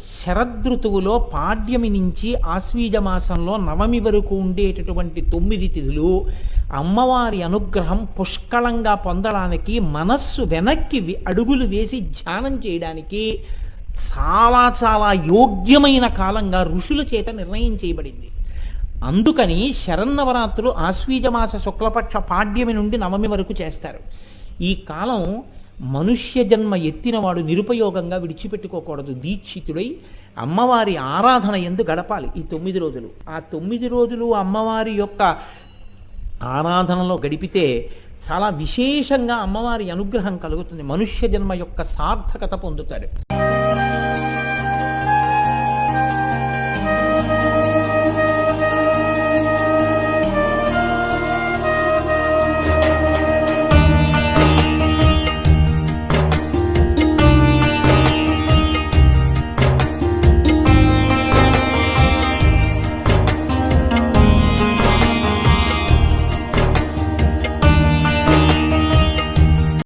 శరదృతువులో పాడ్యమి నుంచి ఆశ్వీజ మాసంలో నవమి వరకు ఉండేటటువంటి తొమ్మిది తిథులు అమ్మవారి అనుగ్రహం పుష్కళంగా పొందడానికి మనస్సు వెనక్కి అడుగులు వేసి ధ్యానం చేయడానికి చాలా చాలా యోగ్యమైన కాలంగా ఋషుల చేత నిర్ణయం చేయబడింది. అందుకని శరన్నవరాత్రులు ఆశ్వీజమాస శుక్లపక్ష పాడ్యమి నుండి నవమి వరకు చేస్తారు. ఈ కాలం మనుష్య జన్మ ఎత్తినవాడు నిరుపయోగంగా విడిచిపెట్టుకోకూడదు. దీక్షితుడై అమ్మవారి ఆరాధన ఎందు గడపాలి ఈ తొమ్మిది రోజులు. ఆ తొమ్మిది రోజులు అమ్మవారి యొక్క ఆరాధనలో గడిపితే చాలా విశేషంగా అమ్మవారి అనుగ్రహం కలుగుతుంది. మనుష్య జన్మ యొక్క సార్థకత పొందుతాడు